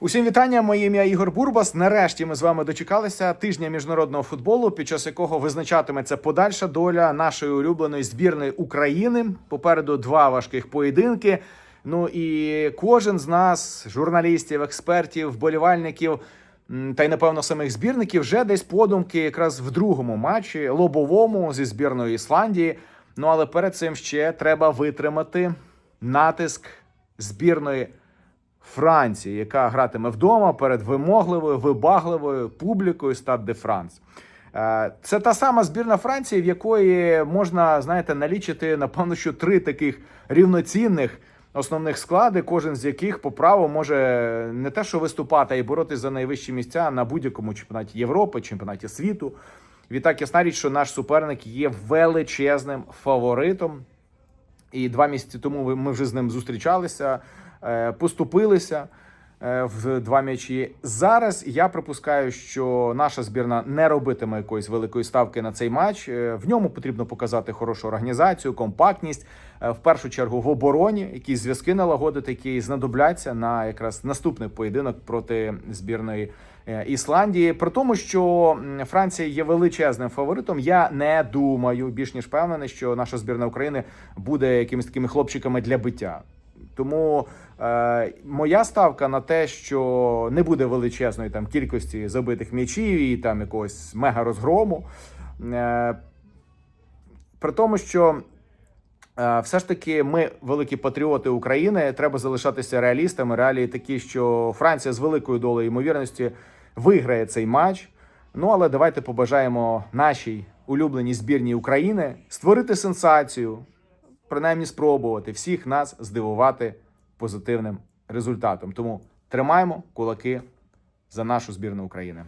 Усім вітання. Моє ім'я Ігор Бурбас. Нарешті ми з вами дочекалися тижня міжнародного футболу, під час якого визначатиметься подальша доля нашої улюбленої збірної України. Попереду два важких поєдинки. Ну і кожен з нас, журналістів, експертів, вболівальників. Та й напевно самих збірників вже десь подумки, якраз в другому матчі лобовому зі збірною Ісландії. Ну але перед цим ще треба витримати натиск збірної Франції, яка гратиме вдома перед вимогливою, вибагливою публікою Стад де Франс. Е, Це та сама збірна Франції, в якої можна, знаєте, налічити, напевно, що три таких рівноцінних основних склади, кожен з яких по праву може не те, що виступати, а й боротися за найвищі місця на будь-якому чемпіонаті Європи, чемпіонаті світу. Відтак, ясна річ, що наш суперник є величезним фаворитом. І два місяці тому ми вже з ним зустрічалися, поступилися е, в два м'ячі. Зараз я припускаю, що наша збірна не робитиме якоїсь великої ставки на цей матч. Е, В ньому потрібно показати хорошу організацію, компактність. е, В першу чергу в обороні, якісь зв'язки налагодити, які знадобляться на якраз наступний поєдинок проти збірної е, Ісландії. При тому, що Франція є величезним фаворитом, я не думаю, більш ніж впевнений, що наша збірна України буде якимись такими хлопчиками для биття. Тому е, моя ставка на те, що не буде величезної там кількості забитих м'ячів і там якогось мега розгрому. Е, при тому, що е, все ж таки ми великі патріоти України. Треба залишатися реалістами. Реалії такі, що Франція з великою долею ймовірності виграє цей матч. Ну але давайте побажаємо нашій улюбленій збірній України створити сенсацію, принаймні спробувати всіх нас здивувати позитивним результатом. Тому тримаємо кулаки за нашу збірну України.